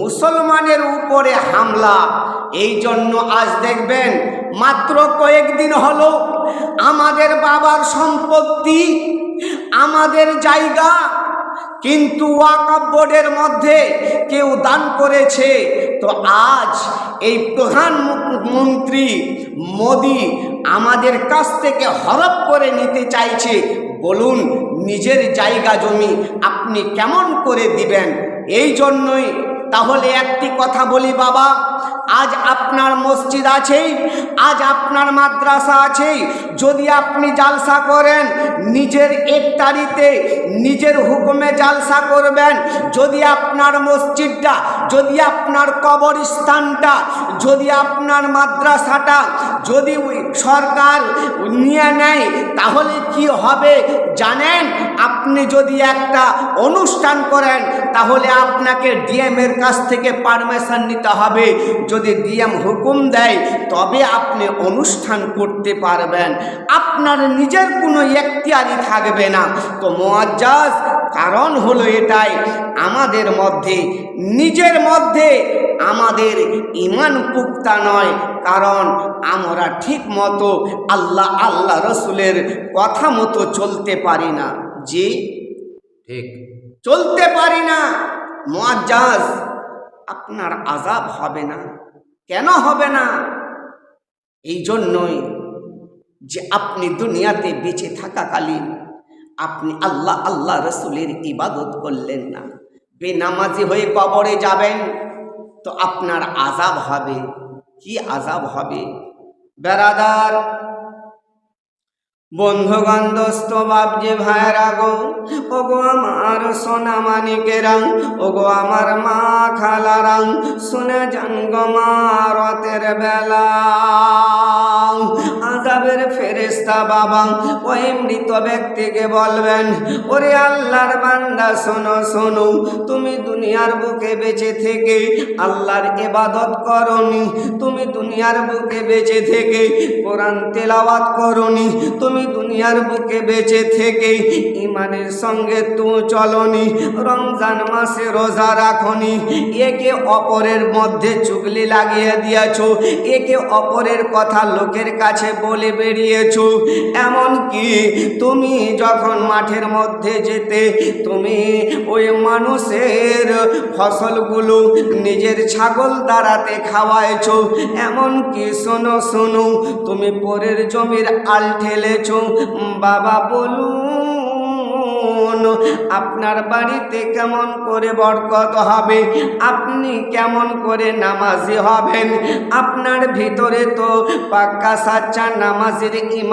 মুসলমানের উপরে হামলা। এই জন্য আজ দেখবেন মাত্র কয়েকদিন হলো আমাদের বাবার সম্পত্তি, আমাদের জায়গা, কিন্তু ওয়াকাব বোর্ডের মধ্যে কেউ দান করেছে। তো আজ এই প্রধানমন্ত্রী মোদি আমাদের কাছ থেকে হরপ করে নিতে চাইছে। বলুন, নিজের জায়গা জমি আপনি কেমন করে দিবেন? এই জন্যই তাহলে একটি কথা বলি বাবা, আজ আপনার মসজিদ আছেই আজ আপনার মাদ্রাসা আছেই যদি আপনি জালসা করেন, নিজের একতারিতে নিজের হুকুমে জালসা করবেন, যদি আপনার মসজিদটা, যদি আপনার কবরস্থানটা, যদি আপনার মাদ্রাসাটা, যদি সরকার নিয়ে নেয় তাহলে কি হবে? জানেন, আপনি যদি একটা অনুষ্ঠান করেন, তাহলে আপনাকে ডিএমের কাছ থেকে পারমিশন নিতে হবে। যদি ডিএম হুকুম দেয়, তবে আপনি অনুষ্ঠান করতে পারবেন। আপনার নিজের কোনো এখতিয়ারি থাকবে না। তো মোয়াজ্জাজ কারণ হলো এটাই, আমাদের মধ্যে, নিজের মধ্যে আমাদের ইমান পুক্তা নয়, কারণ আমরা ঠিক মতো আল্লাহ আল্লাহ রসুলের কথা মতো চলতে পারি না। জি? ঠিক। চলতে পারি না। মোয়াজ্জাজ আপনার আজাব হবে না। কেন হবে না? এই জন্যই যে আপনি দুনিয়াতে বেঁচে থাকাকালীন আপনি আল্লাহ আল্লাহ রসুলের ইবাদত করলেন না। বেনামাজি হয়ে কবরে যাবেন, তো আপনার আজাব হবে। কি আজাব হবে? বেড়াদার বন্ধুগণ, দোস্ত বাবজি ভাইরা গো ও গো আমার সোনা মানিকেরা ও গো আমার মা খালারাং, শুনে যান গো মা রতের বেলা। আজাবের ফেরেস্তা বাবা, ওই মৃত ব্যক্তিকে বলবেন, ওরে আল্লাহর বান্দা, শোনো শোনো, তুমি দুনিয়ার বুকে বেঁচে থেকে আল্লাহর এবাদত করনি। তুমি দুনিয়ার বুকে বেঁচে থেকে কোরআন তেলাওয়াত করনি। তুমি দুনিয়ার বুকে বেঁচে থেকে ইমানের সঙ্গে তু চলনি। রমজান মাসে রোজা রাখনি। একে অপরের মধ্যে চুগলি লাগিয়ে দিয়েছ। একে অপরের কথা লোকের কাছে বলে বেরিয়েছ। এমন কি তুমি যখন মাঠের মধ্যে যেতে, তুমি ওই মানুষের ফসলগুলো নিজের ছাগল দ্বারাতে খাওয়াইছ। এমন কি শোনো শোনো, তুমি পরের জমির আল ঠেলেছ। বাবা বলুন আপনার বাড়িতে কেমন করে বরকত হবে? আপনি কেমন করে নামাজি হবেন? আপনার ভিতরে তো পাক্কা সাচ্চা নামাজের ইমান